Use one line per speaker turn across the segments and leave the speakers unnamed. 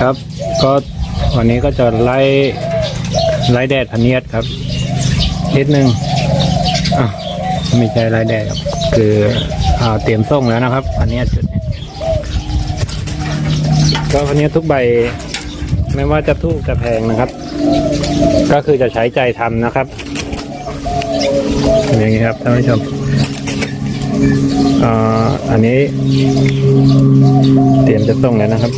ครับ ก็วันนี้ก็จะไล่ไล่แดดพเนียดครับนิดนึงอะไม่ใช่ไล่แดดครับคืออ่าเตรียมส่งแล้วนะครับพันเนียดจุดนี้ก็พันเนียดทุกใบไม่ว่าจะถูกจะแพงนะครับ ก็คือจะใช้ใจทำนะครับอย่างนี้ครับท่านผู้ชม อันนี้ เตรียมจะส่งแล้วนะครับ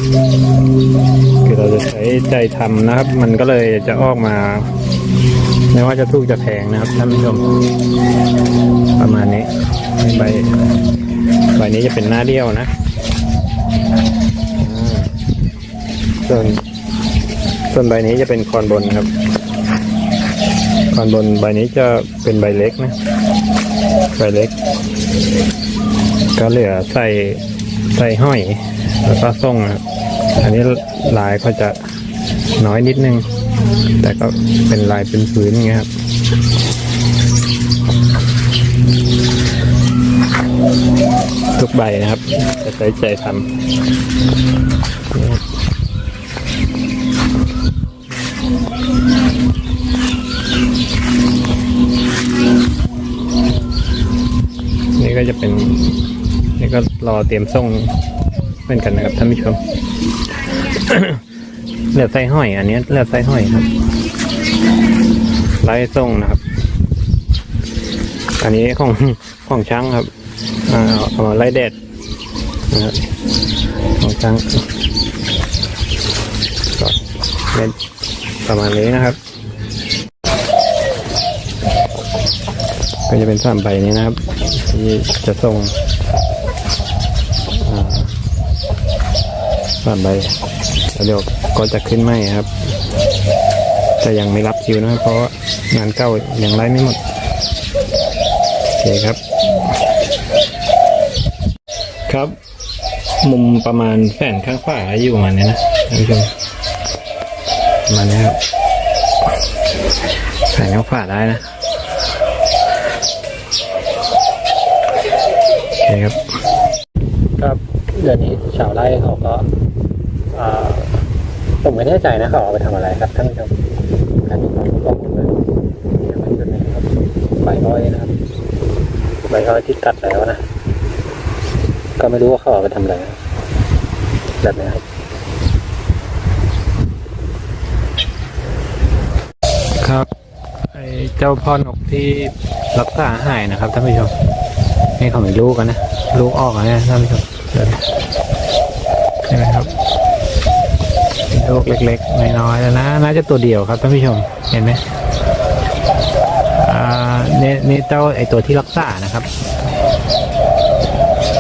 คือเราจะใช้ใจทำนะครับ มันก็เลยจะออกมา ไม่ว่าจะถูกจะแพงนะครับท่านผู้ชม ประมาณนี้ใบใบนี้จะเป็นหน้าเดียวนะส่วนส่วนใบนี้จะเป็นคอนบนครับ คอนบนใบนี้จะเป็นใบเล็กนะ ใบเล็ก ก็เหลือใส่ใส่ห้อยแล้วก็ส่งอันนี้ลายก็จะน้อยนิดนึง แต่ก็เป็นลายเป็นพื้นอย่างเงี้ยครับทุกใบนะครับ จะใช้ใจทำ นี่ก็จะเป็น นี่ก็รอเตรียมส่งเหมือนกันนะครับท่านผู้ชมเหลือไส้ห้อย อันนี้เหลือไส้ห้อยครับไล่ส่งนะครับ อันนี้ของของช้างครับอ่าเอามาไล่แดดนะครับของช้างก็เป็นประมาณนี้นะครับ ก็จะเป็นสามใบนี้นะครับ ที่จะส่งอ่าสามใบแล้วเดี๋ยวก็จะขึ้นไหมครับ แต่ยังไม่รับคิวนะครับเพราะงานเก้าอยังไล่ไม่หมดโอเคครับ ครับ มุมประมาณแสนข้างขวาอยู่ประมาณนี้นะท่านผู้ชมประมาณนี้ครับแสนข้างขวาได้นะ โอเคครับครับเดือนนี้ชาวไร่เขาก็อ่าผมไม่แน่ใจนะเขาเอาไปทำอะไรครับท่านผู้ชมอันนี้ผมบอกผมเลยนี่มันเป็นไงครับใบอ้อยนะครับใบอ้อยที่ตัดแล้วนะก็ไม่รู้ว่าเขาเอาไปทำอะไรนะแบบนี้ครับครับไอ้เจ้าพ่อนกที่รักษาหายนะครับท่านผู้ชม นี่เขามีลูกกันนะลูกออกนะท่านผู้ชมเดี๋ยวนะใช่ไหมครับเป็นลูกเล็กๆน้อยๆแล้วนะน่าจะตัวเดียวครับท่านผู้ชมเห็นไหมอ่านี่นี่เจ้าไอตัวที่รักษานะครับ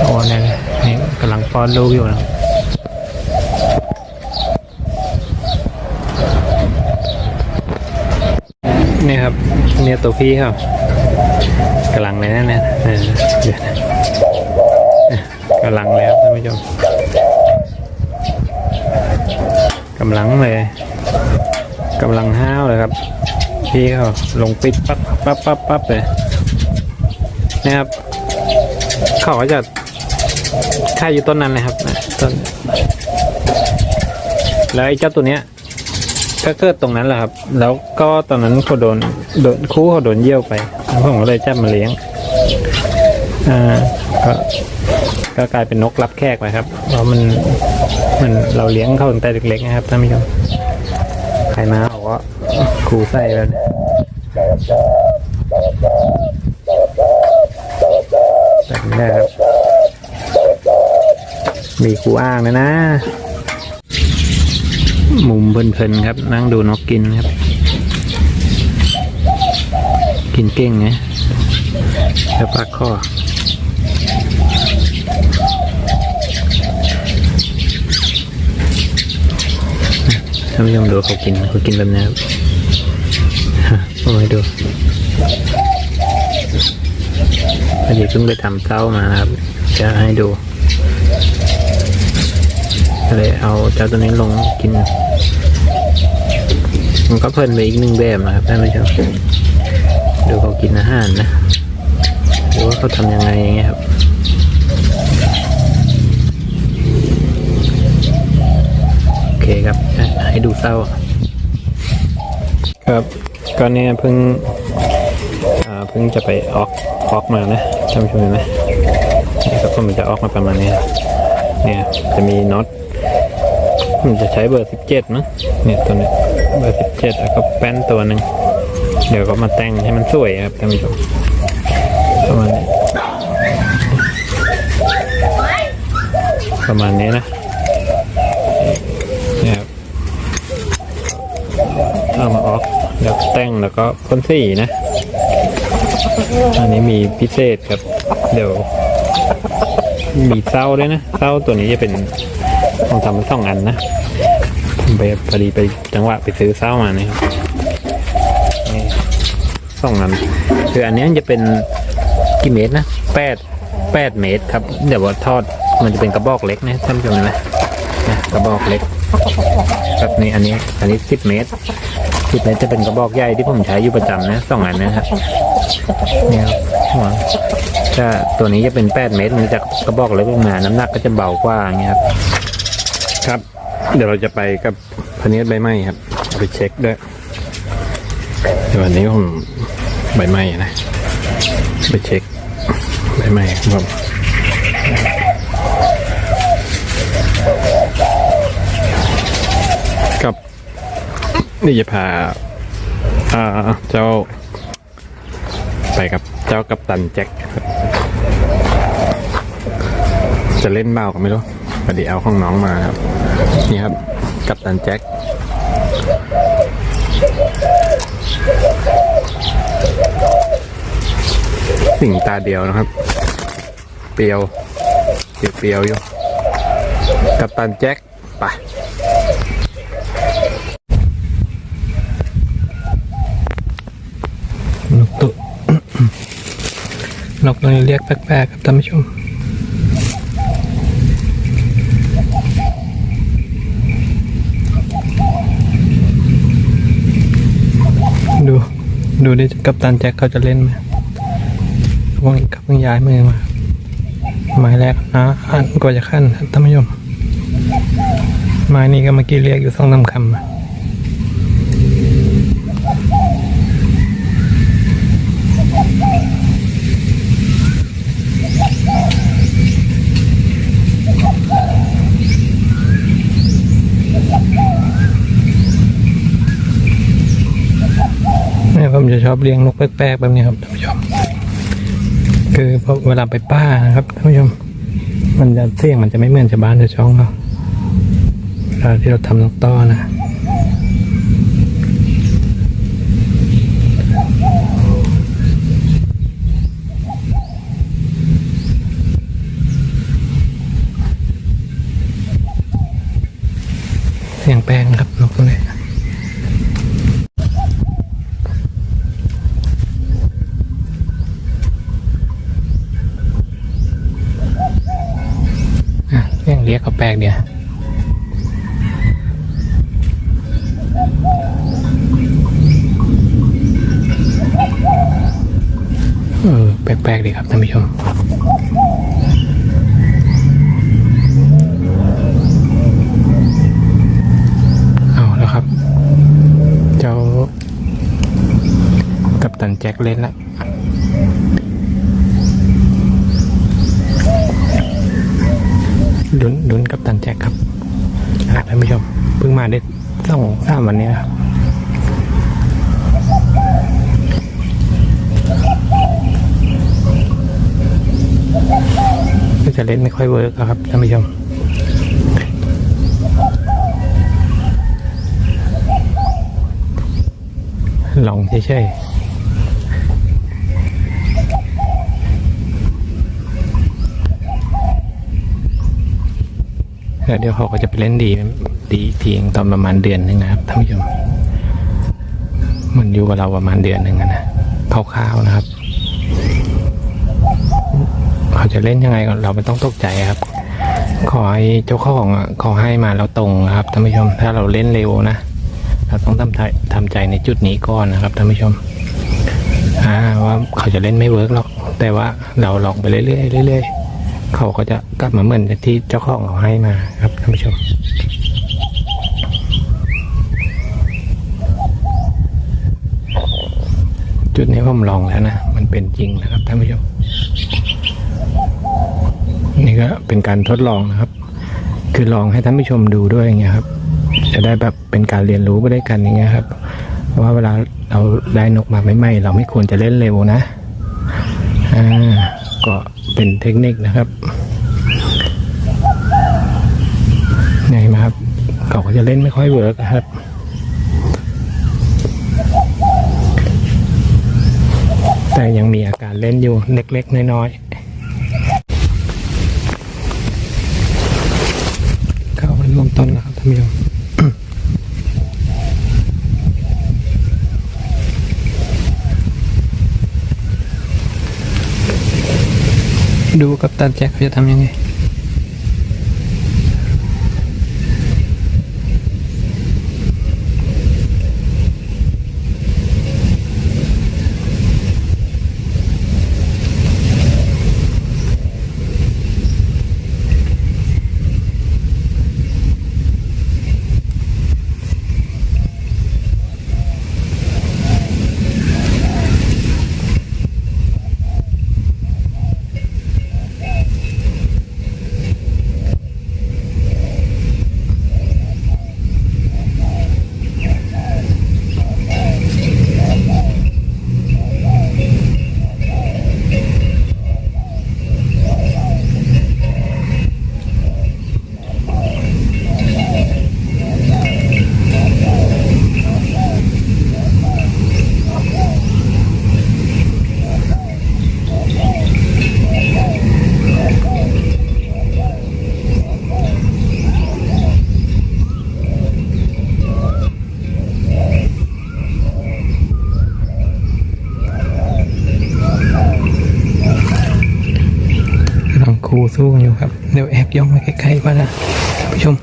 โอ้เนี่ยนี่กำลังป้อนลูกอยู่นะนี่ครับเนี่ยตัวพี่ครับกำลังเลยนะเนี่ย เดี๋ยวนะกำลังแล้วท่านผู้ชมกำลังเลยกำลังห้าวเลยครับ พี่เขาลงปิดปั๊บปั๊บปั๊บปั๊บเลยนะครับเขาก็จะค่ายอยู่ต้นนั้นเลยครับต้นแล้วไอ้เจ้าตัวเนี้ยก็เกิดตรงนั้นแหละครับ แล้วก็ตอนนั้นเขาโดนโดนคู่เขาโดนเยี่ยวไปผมก็เลยจับมาเลี้ยง อ่าก็ก็กลายเป็นนกรับแขกไปครับเพราะมันมันเราเลี้ยงเขาตั้งแต่เล็กๆนะครับท่านผู้ชมใครมาบอกว่าครูใส่แล้วเนี่ยแบบนี้ครับ มีครูอ้างนะนะ มุมเพลินๆครับ นั่งดูนกกินครับ กินเก่งไง แล้วปากข้อท่านผู้ชมดูเขากินเขากินแบบนี้ครับผมให้ดูพอดีเพิ่งไปทำเต้ามานะครับ จะให้ดูเลยเอาเจ้าตัวนี้ลงกิน มันก็เพลินไปอีกหนึ่งแบบนะครับท่านผู้ชมดูเขากินอาหารนะ ว่าเขาทำยังไงอย่างเงี้ยครับโอเคครับให้ดูเศร้า ครับก็เนี่ยเพิ่งเพิ่งจะไปออกออกมานะท่านผู้ชมเห็นไหมนี่ครับก็มันจะออกมาประมาณนี้เนี่ยจะมีน็อตผมจะใช้เบอร์สิบเจ็ดมั้งเนี่ยตัวเนี้ยเบอร์สิบเจ็ดแล้วก็แป้นตัวหนึ่งเดี๋ยวก็มาแต่งให้มันสวยครับท่านผู้ชม ประมาณนี้ประมาณนี้นะนี่ครับเอามาออกแล้วแต่งแล้วก็พ่นสีนะ อันนี้มีพิเศษครับ เดี๋ยว มีเส้าด้วยนะเส้าตัวนี้จะเป็นของทำมาสองอันนะไปพอดีไปจังหวะไปซื้อเส้ามานะครับนี่สองอัน คืออันนี้จะเป็น กี่เมตรนะแปดแปดเมตรครับ เดี๋ยวว่าทอดมันจะเป็นกระบอกเล็กนะท่านผู้ชมนไหมนะกระบอกเล็กครับนี่อันนี้ อันนี้สิบเมตรสิบเมตรจะเป็นกระบอกใหญ่ที่ผมใช้อยู่ประจำนะสองอันนะครับเนี่ยหัวถ้าตัวนี้จะเป็นแปดเมตรมันจะกระบอกเล็กลงมา น้ำหนักก็จะเบากว่าอย่างเงี้ยครับ ครับ เดี๋ยวเราจะไปกับพเนียดใบไม้ครับไปเช็คด้วยเดี๋ยววันนี้ผมใบไม้นะ ไปเช็คใบไม้ครับผมกับนี่จะพาอ่าเจ้า ไปกับเจ้ากัปตันแจ็คจะเล่นเบาก็ไม่รู้พอดีเอาของน้องมาครับ นี่ครับ กัปตันแจ็ค สิ่งตาเดียวนะครับ เปียวเปียวเปียวอยู่กัปตันแจ็คไปนกตุนกตัวนี้เรียกแปลกๆครับท่านผู้ชมดู ดูดิกัปตันแจ็คเขาจะเล่นไหม วงกับเพิ่งย้ายมือมาไม้แรกนะอ่านกว่าจะขั้นท่านผู้ชมไม้นี้ก็เมื่อกี้เรียกอยู่สองสาคำอะเนี่ยผมจะชอบเลี้ยงนกแปลกๆแบบนี้ครับท่านผู้ชม คือพอเวลาไปป้านะครับท่านผู้ชมมันจะเสี่ยงมันจะไม่เหมือนชาวบ้านชาวช่องเขาเวลาที่เราทำนกต้อนะเสียงแปลงครับนกตัวนี้ อะ เรียกเรียกเขาแปลกเดียเออแปลกๆดีครับท่านผู้ชมเอาแล้วครับ เจ้ากับตันแจ็คเล่นละ ลุ้นลุ้นกับตันแจ็คครับท่านผู้ชมเพิ่งมาได้สองสามวันนี้ครับจะเล่นไม่ค่อยเวิร์กครับท่านผู้ชมลองเฉยๆแล้ว เดี๋ยวเขาก็จะไปเล่นดีดีอีกทีตอนประมาณเดือนหนึ่งนะครับท่านผู้ชมมันอยู่กับเราประมาณเดือนหนึ่งอะนะคร่าวๆนะครับ เขาจะเล่นยังไงก็เราไม่ต้องตกใจครับ ขอให้เจ้าของอะขอให้มาเราตรงครับท่านผู้ชม ถ้าเราเล่นเร็วนะเราต้องทำใจทำใจในจุดนี้ก่อนนะครับท่านผู้ชมอ่าว่าเขาจะเล่นไม่เวิร์กหรอกแต่ว่าเราลองไปเรื่อยๆเรื่อยๆ เขาก็จะกลับมาเหมือนที่เจ้าของเขาให้มาครับท่านผู้ชมจุดนี้ผมลองแล้วนะ มันเป็นจริงนะครับท่านผู้ชมนี่ก็เป็นการทดลองนะครับ คือลองให้ท่านผู้ชมดูด้วยอย่างเงี้ยครับ จะได้แบบเป็นการเรียนรู้ไปด้วยกันอย่างเงี้ยครับว่าเวลาเราได้นกมาใหม่ๆเราไม่ควรจะเล่นเร็วนะอ่า ก็เป็นเทคนิคนะครับเนี่ยเห็นไหมครับเขาก็จะเล่นไม่ค่อยเวิร์กครับ แต่ยังมีอาการเล่นอยู่เล็กๆ น้อยๆเข้ามารวมต้นนะครับท่านผู้ชม ดูกับตันแจ็คเขาจะทำยังไง กำลังคูสู้กันอยู่ครับ เดี๋ยวแอบย่องมาใกล้ๆก่อนนะท่านผู้ชม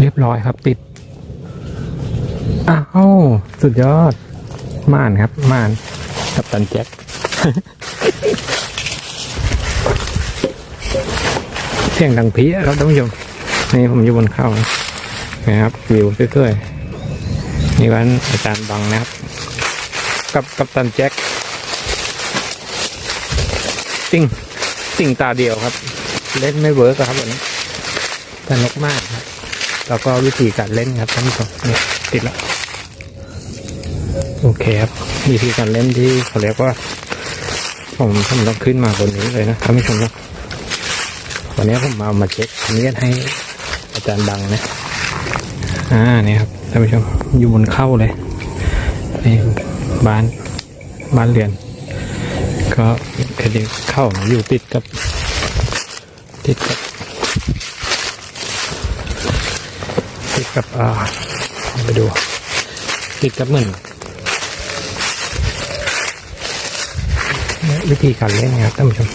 เรียบร้อยครับติด อ้าวสุดยอด ม่านครับม่านกับตันแจ็คเสียงดังพีครับท่านผู้ชมนี่ผมอยู่บนเขานะครับวิวสวยๆนี่วันอาจารย์บังนะครับ กับกับตันแจ็คติ่งติ่งตาเดียวครับ เล่นไม่เวิร์กอะครับวันนี้สนุกมากครับแล้วก็วิธีการเล่นครับท่านผู้ชมเนี่ยติดแล้วโอเคครับวิธีการเล่นที่เขาเรียกว่า ผมผมต้องขึ้นมาบนนี้เลยนะท่านผู้ชมนะวันนี้ผมมาเอามาเช็คอันนี้ให้อาจารย์ดังนะอ่านี่ครับท่านผู้ชมอยู่บนเข้าเลยนี่ บ้านบ้านเรือน ก็คดีเข้ามาอยู่ติดกับ ติดกับ ติดกับอ่าไปดู ติดกับเหมือนวิธีการเล่นนะครับท่านผู้ชม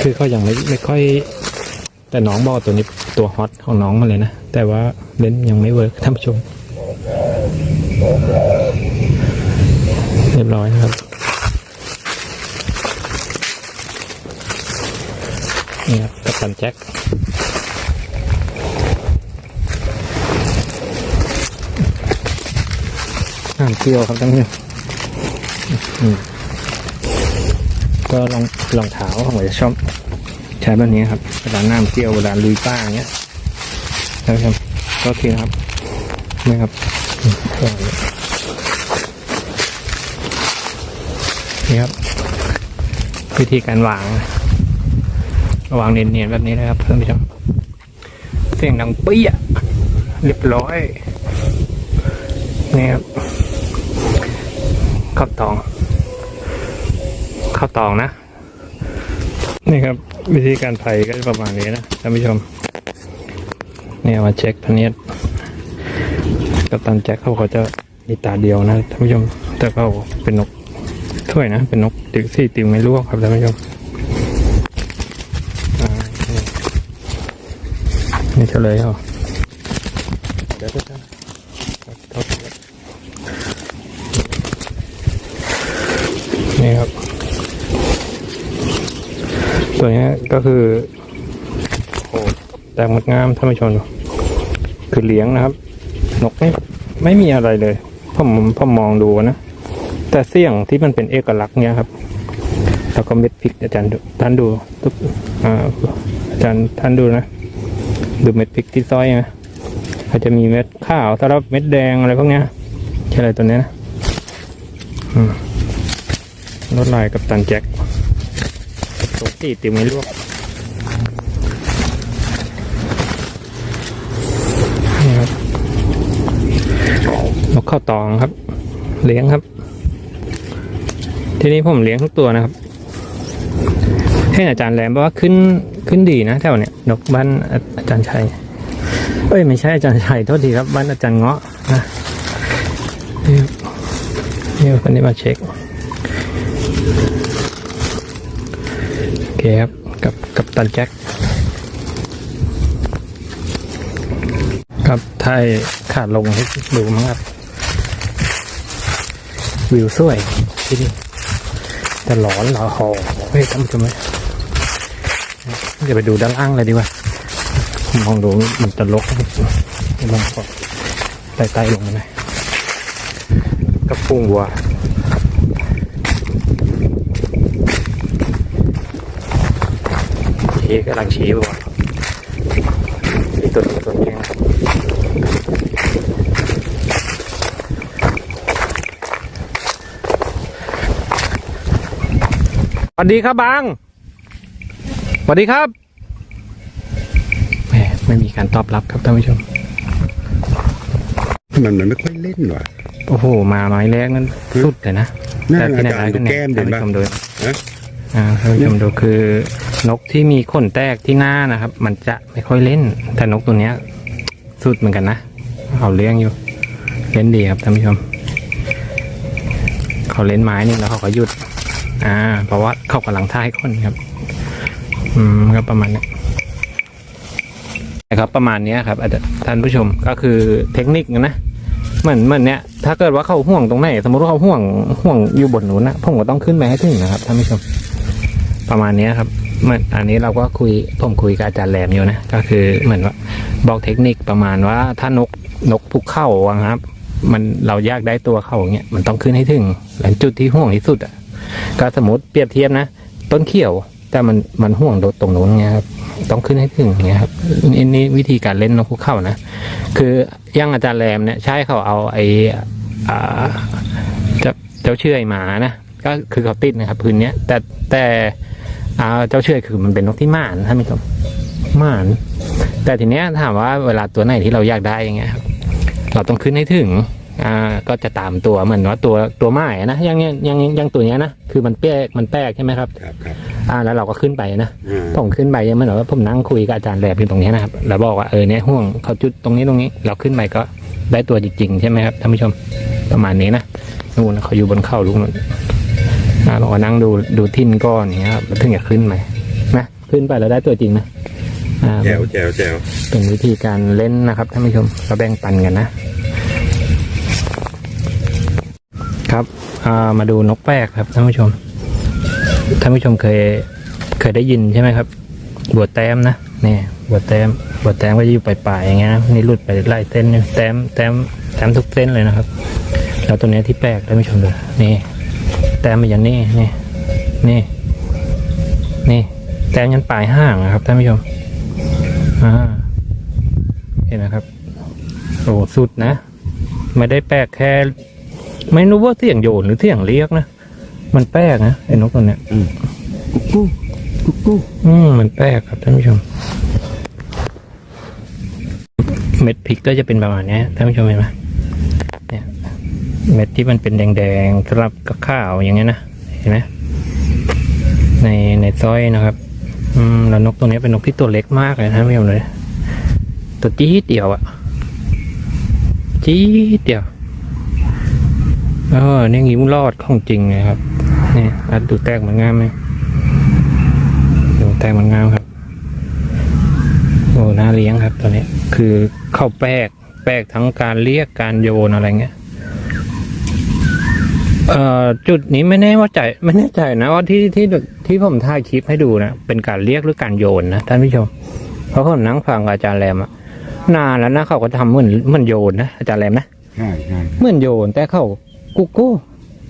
คือเขายังไม่ไม่ค่อย แต่น้องบอกตัวนี้ตัวฮอตของน้องมาเลยนะ แต่ว่าเล่นยังไม่เวิร์กท่านผู้ชม เรียบร้อยนะครับนี่ครับกับตันแจ็คน้ำเที่ยวครับท่านผู้ก็ลองลองเท้าของผมจะชอบใช้แบบนี้ครับเวลาน้ำเที่ยวเวลาลุยป้าอย่างเงี้ยนผู้ชมก็โอเคครับนี่ครับ นี่ครับ วิธีการวาง วางเนียนๆแบบนี้นะครับเพื่อนผู้ชมเสียงดังเปี้ยเรียบร้อยนี่ครับข้าวตองข้าวตองนะ นี่ครับ วิธีการไผ่ก็ประมาณนี้นะท่านผู้ชมเนี่ยมาเช็คพเนียด กับตันแจ็คเขาเขาจะมีตาเดียวนะท่านผู้ชมแต่เขาเป็นนกถ้วยนะ เป็นนกติวสี่ติวไม่ลวกครับท่านผู้ชมนี่เฉลยเหรอเดี๋ยวจะโทษทีนี่ครับ ตัวนี้ก็คือโอ้แตกหมดงามท่านผู้ชมคือเลี้ยงนะครับ นกไม่ ไม่มีอะไรเลยผมผมมองดูนะแต่เสียงที่มันเป็นเอกลักษณ์เนี่ยครับ แล้วก็เม็ดพริกอาจารย์ท่านดูทุกอาจารย์ท่านดูนะดูเม็ดพริกที่ซอยนะอาจจะมีเม็ดข้าวสำหรับเม็ดแดงอะไรพวกเนี้ยใช่อะไรตัวเนี้ยนะรถลายกับตันแจ็คตัวที่ติวไม่ลวกนี่ครับนก ข้าวตองครับ เลี้ยงครับ ทีนี้ผมเลี้ยงทุกตัวนะครับให้อาจารย์แหลมบอกว่าขึ้นขึ้นดีนะแถวเนี้ยนกบ้านอาจารย์ชัยเอ้ยไม่ใช่อาจารย์ชัยโทษทีครับบ้านอาจารย์เงาะนะนี่ครันนนี้มาเช็คโอเคครับกับกับตันแจ็คครับไทยขาดลงให้ดูมั้งครับ วิวสวยที่นี่แต่หลอนเหรอหอเฮ้ยท่านผู้ชมเดี๋ยวไปดูด้านล่างเลยดีกว่ามองดูมันจะลกลองกดไต่ๆลงมาหน่อยกับพุงวัวชี้กำลังชี้วัวที่ตัวนี้ตัวนี้นะ สวัสดีครับบางสวัสดีครับแหมไม่มีการตอบรับครับท่านผู้ชม
มันมันไม่ค่อยเล่นว่ะ
โอ้โห มาน้อยแรกนั้นสุดเลยนะ
น่า
แต่ที่ไหน
อาจารย์
ได้
ดูแก้ม
ท่าน
เห็น
ผู้
ปะ
ชมดู
ฮะ
อ่าท่านผู้ชมดูคือนกที่มีขนแตกที่หน้านะครับ มันจะไม่ค่อยเล่น แต่นกตัวเนี้ย สุดเหมือนกันนะเขาเลี้ยงอยู่ เล่นดีครับท่านผู้ชมเขาเล่นไม้นี่แล้วเขาก็หยุด อ่า เพราะว่าเขากำลังท่ายคนครับ อืมก็ประมาณนี้นะครับประมาณนี้ครับอาจจะท่านผู้ชมก็คือเทคนิคนะเหมือนเหมือนเนี้ยถ้าเกิดว่าเขาห่วงตรงไหนสมมติว่าเขาห่วงห่วงอยู่บนนู้นนะผมก็ต้องขึ้นไปให้ถึงนะครับท่านผู้ชม ประมาณนี้ครับเหมือนอันนี้เราก็คุยผมคุยกับอาจารย์แหลมอยู่นะก็คือเหมือนว่าบอกเทคนิคประมาณว่าถ้านกนกภูเข้าครับ มันเรายากได้ตัวเข้าอย่างเงี้ยมันต้องขึ้นให้ถึงและจุดที่ห่วงที่สุดอะ ก็สมมติเปรียบเทียบนะ ต้นเขียวแต่มันมันห่วงตรงนู้นเงี้ยครับต้องขึ้นให้ถึงอย่างเงี้ยครับนี่นี่วิธีการเล่นนกภูเข้านะ คือย่างอาจารย์แรมเนี่ยใช่เขาเอาไอ้เจ้าเจ้าเชื่อยหมานะก็คือเขาติดนะครับพื้นเนี้ยแต่แต่เจ้าเชื่อยคือมันเป็นนกที่หมานท่านผู้ชมหมาน แต่ทีเนี้ยถามว่าเวลาตัวไหนที่เราอยากได้อย่างเงี้ยเราต้องขึ้นให้ถึง อ่าก็จะตามตัวเหมือนว่าตัวตัวไม้อะนะอยังเงี้ยอยังอยังตัวเนี้ยนะคือมันแปลกมันแปลกใช่ไหมครับ
ครับครับ
อ่าแล้วเราก็ขึ้นไปนะ
อ่า
ผมขึ้นไปเหมือนว่าผมนั่งคุยกับอาจารย์แลบอยู่ตรงนี้นะครับแล้วบอกว่าเออเนี่ยห่วงเขาจุดตรงนี้ตรงนี้ เราขึ้นไปก็ได้ตัวจริงๆใช่ไหมครับท่านผู้ชมประมาณนี้นะนู่นเขาอยู่บนเขาลูกนู่นอ่าเราก็นั่งดูดูทินก้อนอย่างเงี้ยครับแล้วถึงจะขึ้นไปนะขึ้นไปแล้วได้ตัวจริงนะอ่า
แจวแจวแจว
เป็นวิธีการเล่นนะครับท่านผู้ชมเราแบ่งปันกันนะ ครับามาดูนกแปลกครับท่านผู้ชม ท่านผู้ชมเคยเคยได้ยินใช่ไหมครับ บัวแต้มนะนี่บัวแต้มบัวแต้มก็จะอยู่ปลายๆอย่างเงี้ยนะนี่หลุดไปไล่เส้นแต้มแต้มแต้มทุกเส้นเลยนะครับ แล้วตัวนี้ที่แปลกท่านผู้ชมดูนี่ แต้มมันยันนี่นี่นี่นี่ แต้มยันปลายห้างนะครับท่านผู้ชมอ่าเห็นนะครับโอ้สุดนะ ไม่ได้แปลกแค่ ไม่รู้ว่าเสียงโยนหรือเสียงเรียกนะ มันแปลกนะไอ้นกตัวเนี้ย
กุ๊กกู้กุ๊กกู้
อืมมันแปลกครับท่านผู้ชม เม็ดพริกก็จะเป็นประมาณเนี้ยท่านผู้ชมเห็นไหมเนี่ยเม็ดที่มันเป็นแดงๆสลับกับข้าวอย่างเงี้ยนะเห็นไหมในในซอยนะครับอืมแล้วนกตัวนี้เป็นนกที่ตัวเล็กมากเลยนะท่านผู้ชมเลย ตัวจี๊ดเดียวอะจี๊ดเดียว เออเนี่ยงิ้วรอดของจริงเลยครับ นี่อัดดูแตกเหมันงามไหมดูแตกเหมันงามครับ โอ้น่าเลี้ยงครับตัวนี้ คือเข้าแปลกแปลกทั้งการเรียกการโยนอะไรเงี้ยเอ่อจุดนี้ไม่แน่ว่าใจไม่แน่ใจนะว่าที่ที่ที่ผมถ่ายคลิปให้ดูนะเป็นการเรียกหรือการโยนนะท่านผู้ชม เพราะผมนั่งฟังกับอาจารย์แรมอะนานแล้วนะเขาก็ทำเหมือนเหมือนโยนนะอาจารย์แรมนะ
ใช่ใช่
เหมือนโยนแต่เขา กุ๊กกู้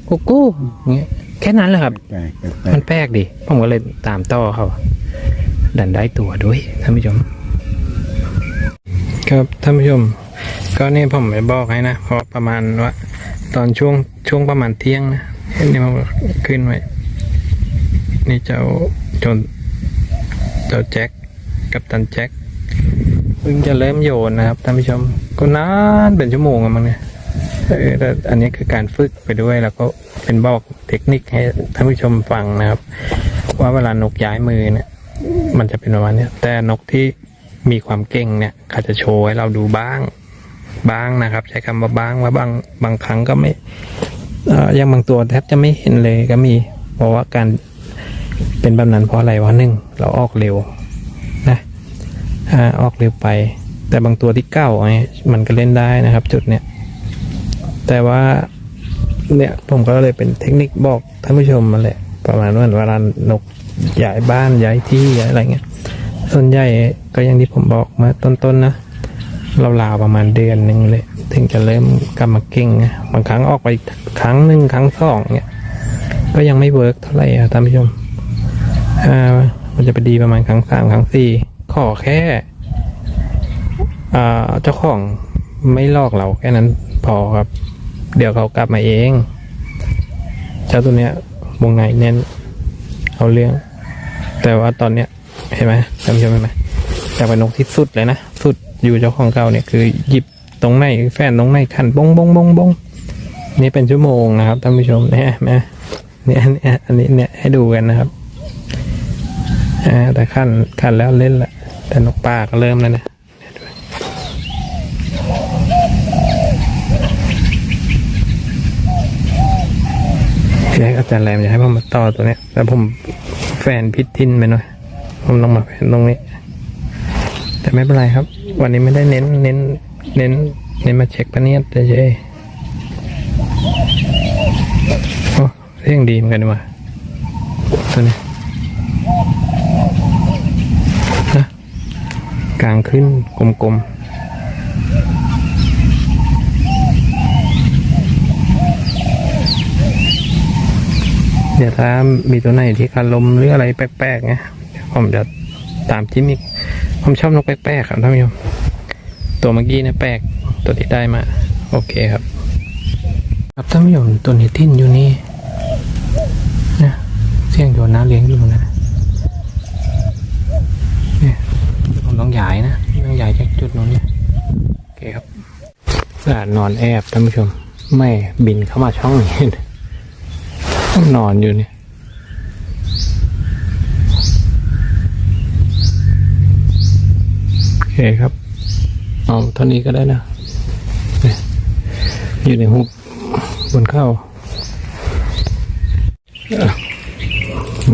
กุ๊กกู้อย่างเงี้ยแค่นั้นแหละครับ
แปลกแปลกแปล
มั
ก
นแปลกดิผมก็เลยตามต่อเขา ดันได้ตัวด้วยท่านผู้ชม ครับท่านผู้ชม ก็นี่ผมไปบอกให้นะเพราะประมาณว่า ตอนช่วงช่วงประมาณเที่ยงนะนี่มันขึ้นไว้นี่เจ้าจนเจ้าแจ็คกับตันแจ็คเพิ่งจะเริ่มโยนนะครับท่านผู้ชมก็นานเป็นชั่วโมงอะมั้งเนี่ย เออแต่อันนี้คือการฝึกไปด้วยแล้วก็เป็นบอกเทคนิคให้ท่านผู้ชมฟังนะครับ ว่าเวลานกย้ายมือเนี่ย มันจะเป็นประมาณนี้แต่นกที่มีความเก่งเนี่ยเขาจะโชว์ให้เราดูบ้างบ้างนะครับ ใช้คำว่าบ้างว่าบางบางครั้งก็ไม่อย่างบางตัวแทบจะไม่เห็นเลยก็มีเพราะว่าการเป็นแบบนั้นเพราะอะไรวะหนึ่งเราออกเร็วนะอออกเร็วไป แต่บางตัวที่เก้าไงมันก็เล่นได้นะครับ จุดเนี้ย แต่ว่าเนี่ยผมก็เลยเป็นเทคนิคบอกท่านผู้ชมมาแหละประมาณว่าเวลานกย้ายบ้านย้ายที่ย้ายอะไรเงี้ยส่วนใหญ่ก็อย่างที่ผมบอกมาต้นๆนนะเราลาวๆประมาณเดือนหนึ่งเลย ถึงจะเริ่มกลับมาเก่งบางครั้งออกไปครั้งหนึ่งครั้งสองเนี่ยก็ยังไม่เวิร์กเท่าไหร่อะท่านผู้ชมอ่ามันจะไปดีประมาณครั้งสามครั้งสี่ขอแค่อ่าเจ้าของไม่ลอกเราแค่นั้นพอครับ เดี๋ยวเขากลับมาเอง เจ้าตัวเนี้ยวงในเน้นเอาเรื่อง แต่ว่าตอนเนี้ยเห็นไหมจำใช่ไหมจะเป็นนกที่สุดเลยนะ สุดอยู่เจ้าของเก่าเนี่ยคือหยิบตรงไหนแฟนตรงไหนขันบงบงบงบงนี่เป็นชั่วโมงนะครับท่านผู้ชมเนี่ยมเนี่ยเนี่ยอันนี้เนี่ยให้ดูกันนะครับอ่าแต่ขันขันแล้วเล่นละแต่นกป่าก็เริ่มแล้วนะ ที แรกอาจารย์แรมจะให้ผมมาต่อตัวเนี้ยแต่ผมแฟนพิษทินไปหน่อย ผมต้องมาแฟนตรงนี้ แต่ไม่เป็นไรครับ วันนี้ไม่ได้เน้นเน้น เน้น เน้นมาเช็คปะเนียดเฉยโอ้เรื่องดีเหมือนกันดีว่ะตัวนี้นะกลางขึ้นกลมๆ เดี๋ยวถ้ามีตัวไหนที่คารลมหรืออะไรแปลกๆไงเดี๋ยผมจะตามจิ้มอีกผมชอบนกแปลกๆครับท่านผู้ชมตัวเมื่อกี้เนี่ยแปลกตัวที่ได้มา โอเคครับ ครับท่านผู้ชมตัวนี้ทิ้นอยู่นี่นะเสี่ยงโยนน้าเลี้ยงอยู่นะเนี่ยผมต้องย้ายนะต้องย้ายจากจุดนู้นเนี่ยโอเคครับสะอาดนอนแอบท่านผู้ชม ไม่บินเข้ามาช่องนี้ นอนอยู่เนี่ยโอเคครับเอาเท่านี้ก็ได้นะ อยู่ในหุบบนเข้า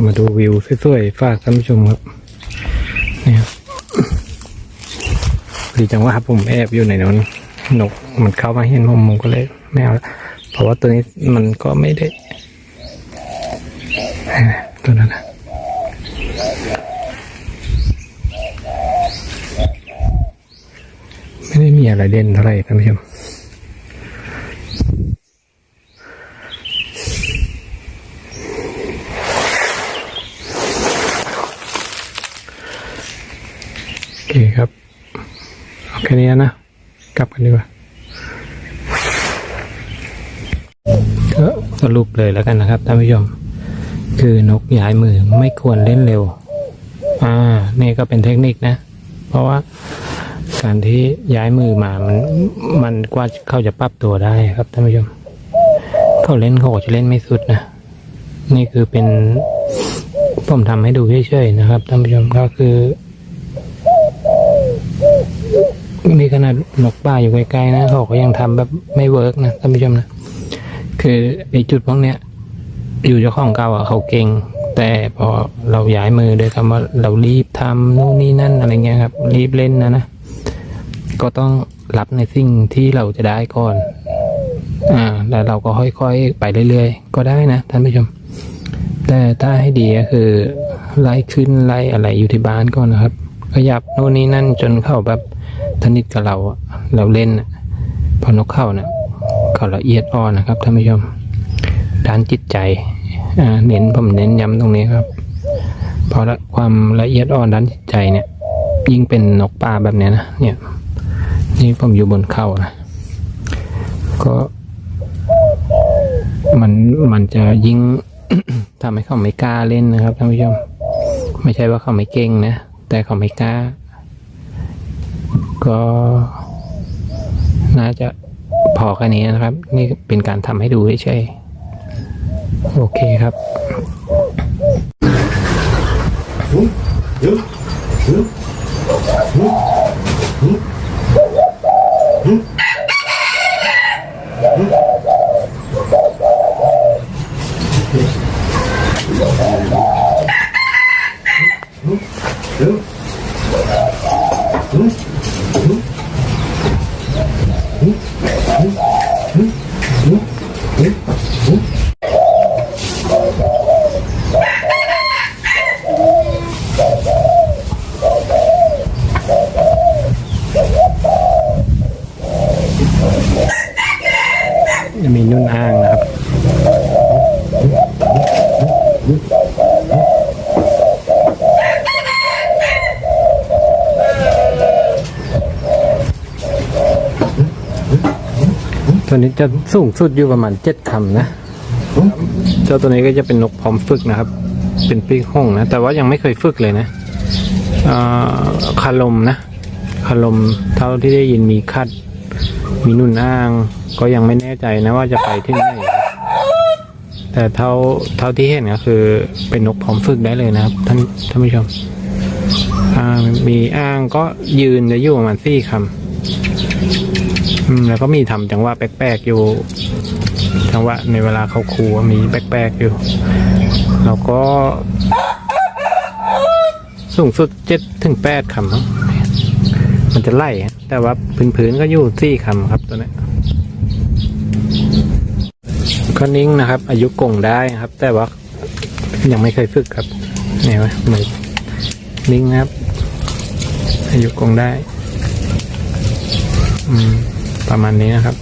มาดูวิวสวยๆฝากท่านผู้ชมครับนี่ครับดีจังว่าผมแอบอยู่ในนั้นนกมันเข้ามาเห็นผมผมก็เลยไม่เอาเพราะว่าตัวนี้มันก็ไม่ได้ ตัวนั้นนะไม่ได้มีอะไรเด่นเท่าไหร่ท่านผู้ชมโอเคครับเอาแค่นี้นะ กลับกันดีกว่าก็สรุปเลยแล้วกันนะครับท่านผู้ชม คือนกย้ายมือไม่ควรเล่นเร็ว อ่า นี่ก็เป็นเทคนิคนะ เพราะว่าการที่ย้ายมือมามันมันกว่าเขาจะปรับตัวได้ครับท่านผู้ชมเขาเล่นเขาจะเล่นไม่สุดนะ นี่คือเป็นผมทำให้ดูเฉยๆนะครับท่านผู้ชมก็คือ นี่ขนาดนกป่าอยู่ใกล้ๆนะเขาก็ยังทำแบบไม่เวิร์กนะท่านผู้ชมนะ คือไอ้จุดพวกเนี้ย อยู่เจ้าของเก่าอะเขาเก่ง แต่พอเราย้ายมือด้วยคำว่าเรารีบทำนู่นนี่นั่นอะไรเงี้ยครับ รีบเล่นนะนะ ก็ต้องรับในสิ่งที่เราจะได้ก่อน อ่า แล้วเราก็ค่อยๆไปเรื่อยๆ ก็ได้นะท่านผู้ชม แต่ถ้าให้ดีก็คือไล่ขึ้นไล่อะไรอยู่ที่บ้านก่อนนะครับ ขยับโน่นนี่นั่นจนเข้าแบบสนิทกับเราเราเล่นอะพอนกเข้าเนี่ยเขาละเอียดอ่อนนะครับท่านผู้ชม ด้านจิตใจเน้นผมเน้นย้ำตรงนี้ครับ เพราะละความละเอียดอ่อนด้านจิตใจเนี่ย ยิ่งเป็นนกป่าแบบนี้นะเนี่ยนี่ผมอยู่บนเขานะก็มันมันจะยิ่งทำให้เขาไม่กล้าเล่นนะครับท่านผู้ชมไม่ใช่ว่าเขาไม่เก่งนะ แต่เขาไม่กล้า ก็น่าจะพอแค่นี้นะครับ นี่เป็นการทำให้ดูเฉยๆ โอเคครับ ตัวนี้จะสูงสุดอยู่ประมาณเจ็ดคำนะ เจ้าตัวนี้ก็จะเป็นนกพร้อมฝึกนะครับ เป็นปีกห้องนะ แต่ว่ายังไม่เคยฝึกเลยนะคาลมนะคาลมเท่าที่ได้ยินมีคัด มีนุ่นอ้าง ก็ยังไม่แน่ใจนะว่าจะไปที่ไหนแต่เท่าเท่าที่เห็นก็คือเป็นนกพร้อมฝึกได้เลยนะครับ ท่านท่านผู้ชมมีอ้างก็ยืนจะอยู่ประมาณสี่คำ อืมแล้วก็มีทำจังหวะแปลกๆอยู่จังหวะในเวลาเขาครูมีแปลกๆอยู่ แล้วก็ สูงสุดเจ็ดถึงแปดคำมันจะไล่แต่ว่าพื้นๆก็อยู่สี่คำครับตัวนี้ก็นิ่งนะครับ อายุกงได้ครับ แต่ว่ายังไม่เคยฝึกครับเนี่ยไหมเหมือนนิ่งครับ อายุกงได้ อืม ประมาณนี้นะครับ